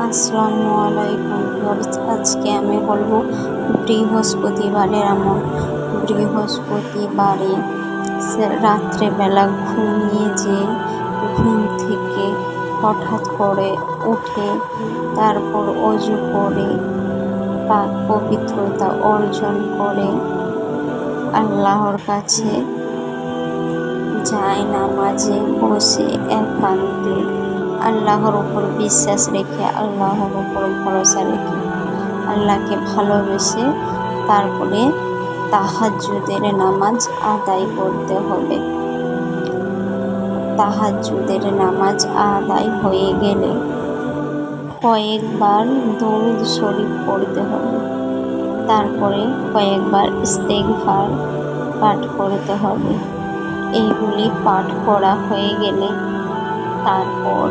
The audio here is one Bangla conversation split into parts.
আসসালামু আলাইকুম আজকে আমি বলব বৃহস্পতিবারের আমল। বৃহস্পতিবারে রাত্রেবেলা ঘুমিয়ে যে ঘুম থেকে হঠাৎ করে উঠে তারপর অজু করে পাক পবিত্রতা অর্জন করে আল্লাহর কাছে যায় নামাজে বসে একান্তে আল্লাহর উপর বিশ্বাস রেখে, আল্লাহর উপর ভরসা রেখে আল্লাহকে ভালোবেসে তারপরে তাহাজ্জুদের নামাজ আদায় করতে হবে। তাহাজ্জুদের নামাজ আদায় হয়ে গেলে কয়েকবার দরুদ শরীফ পড়তে হবে। তারপরে কয়েকবার ইস্তেগফার পাঠ করতে হবে। এইগুলি পাঠ করা হয়ে গেলে তারপর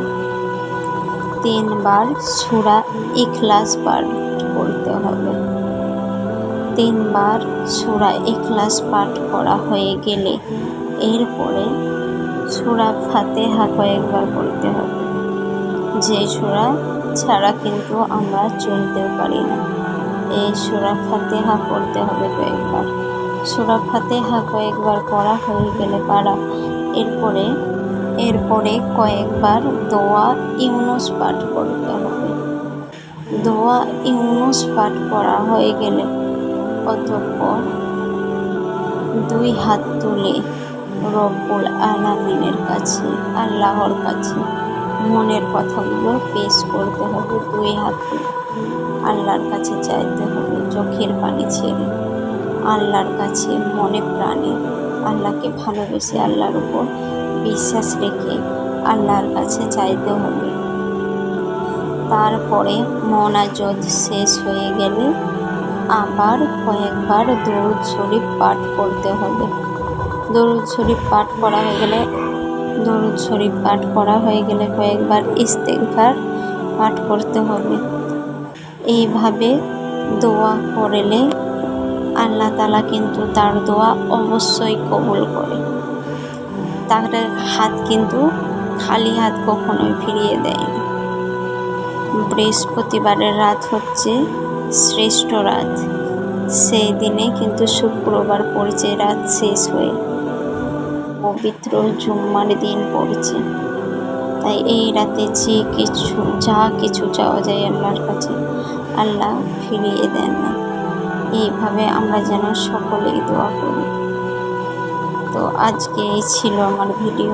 তিনবার সূরা ইখলাস পাঠ করতে হবে। তিনবার সূরা ইখলাস পাঠ করা হয়ে গেলে এরপরে সূরা ফাতেহা কয়েকবার পড়তে হবে। যে সূরা ছাড়া কিন্তু আমরা চলতেও পারি না। এই সূরা ফাতেহা পড়তে হবে কয়েকবার। সূরা ফাতেহা কয়েকবার পড়া হয়ে গেলে পারা, এরপরে এরপরে কয়েকবার দোয়া ইউনুস পাঠ করতে হবে। দোয়া ইউনুস পাঠ করা হয়ে গেলে অতঃপর দুই হাত তুলে রব্বুল আলামিনের কাছে, আল্লাহর কাছে মনের কথাগুলো পেশ করতে হবে। দুই হাত তুলে আল্লাহর কাছে চাইতে হবে, চোখের পানি ছেড়ে আল্লাহর কাছে মনে প্রাণে আল্লাহকে ভালোবেসে আল্লাহর উপর বিশ্বাস রেখে আল্লাহর কাছে চাইতে হবে। তারপরে মনাজত শেষ হয়ে গেলে আবার কয়েকবার দরুদ শরীফ পাঠ করতে হবে। দরুদ শরীফ পাঠ করা হয়ে গেলে, দরুদ শরীফ পাঠ করা হয়ে গেলে কয়েকবার ইস্তেগফার পাঠ করতে হবে। এইভাবে দোয়া করলে আল্লাহ তালা কিন্তু তার দোয়া অবশ্যই কবুল করে। তার হাত কিন্তু খালি হাত কখনোই ফিরিয়ে দেয়নি। বৃহস্পতিবারের রাত হচ্ছে শ্রেষ্ঠ রাত। সেই দিনে কিন্তু শুক্রবার পড়ছে, রাত শেষ হয়ে পবিত্র জুম্মার দিন পড়ছে। তাই এই রাতে যে কিছু, যা কিছু চাওয়া যায় আল্লাহর কাছে, আল্লাহ ফিরিয়ে দেন না। এইভাবে আমরা যেন সকলেই দোয়া করি। তো আজকে এই ছিল আমার ভিডিও।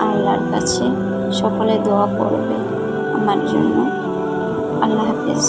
আল্লাহর কাছে সকলে দোয়া করবে আমার জন্য। আল্লাহ হাফেজ।